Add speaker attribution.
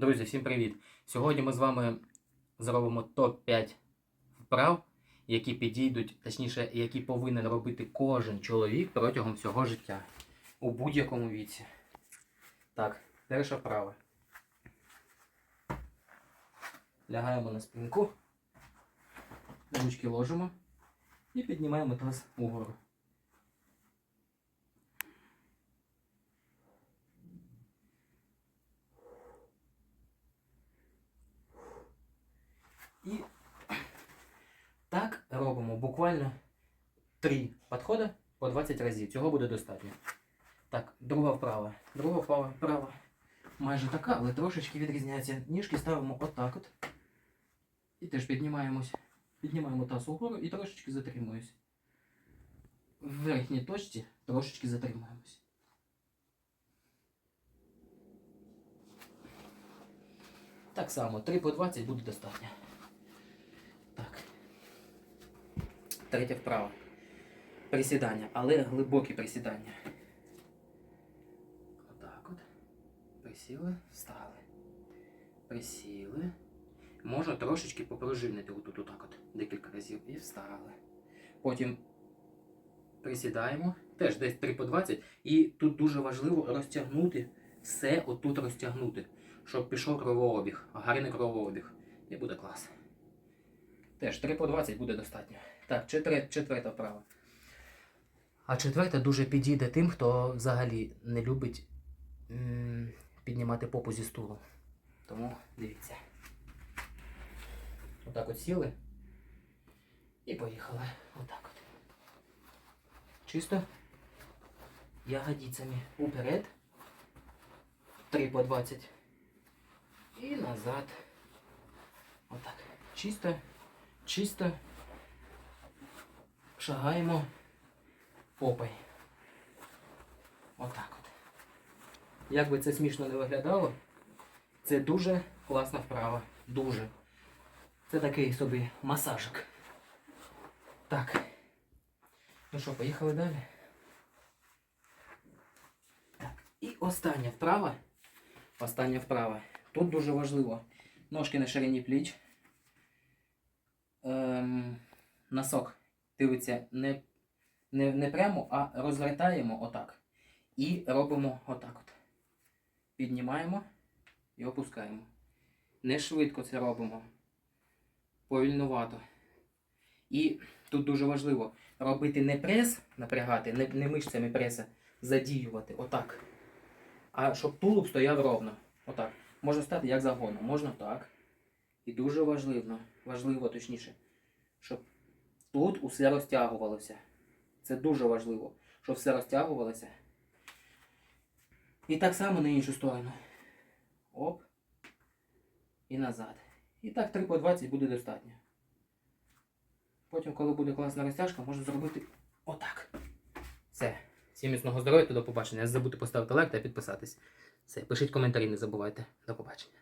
Speaker 1: Друзі, всім привіт! Сьогодні ми з вами зробимо топ-5 вправ, які підійдуть, точніше, які повинен робити кожен чоловік протягом всього життя у будь-якому віці. Так, перша вправа. Лягаємо на спинку, ручки ложимо і піднімаємо таз угору. І так робимо буквально 3 підходи по 20 разів. Цього буде достатньо. Так, друга вправа. Друга вправа, вправа майже така, але трошечки відрізняється. Ніжки ставимо отак от. І теж піднімаємось. Піднімаємо таз угору і трошечки затримуюсь. В верхній точці трошечки затримуємось. Так само, 3 по 20 буде достатньо. Так. Третя вправа. Присідання, але глибокі присідання. Отак от. Присіли, встали. Присіли. Можна трошечки попружинити отут отак от декілька разів і встали. Потім присідаємо, теж десь 3 по 20. І тут дуже важливо розтягнути все отут розтягнути, щоб пішов кровообіг, гарний кровообіг. І буде клас. Теж 3 по 20 буде достатньо. Так, четверта вправа. А четверта дуже підійде тим, хто взагалі не любить піднімати попу зі стулу. Тому дивіться. Отак от сіли. І поїхали. Отак от. Чисто ягодицями уперед. 3 по 20. І назад. Отак. Чисто чисто шагаємо попой. Отак от. Як би це смішно не виглядало, це дуже класна вправа. Дуже. Це такий собі масажик. Так. Ну що, поїхали далі. Так. І остання вправа. Остання вправа. Тут дуже важливо. Ножки на ширині пліч ем, носок дивиться не, не, не прямо, а розвертаємо отак. І робимо отак от. Піднімаємо і опускаємо. Не швидко це робимо. Повільнувато. І тут дуже важливо робити не прес, напрягати, не, не мишцями преса, задіювати. Отак. А щоб тулуб стояв ровно. Отак. Можна стати як загоном. Можна так. І дуже важливо, важливо точніше, щоб тут усе розтягувалося. Це дуже важливо, щоб все розтягувалося. І так само на іншу сторону. Оп. І назад. І так 3 по 20 буде достатньо. Потім, коли буде класна розтяжка, можна зробити отак. Все. Всім міцного здоров'я та до побачення. Не забудьте поставити лайк та підписатись. Все, пишіть коментарі, не забувайте. До побачення.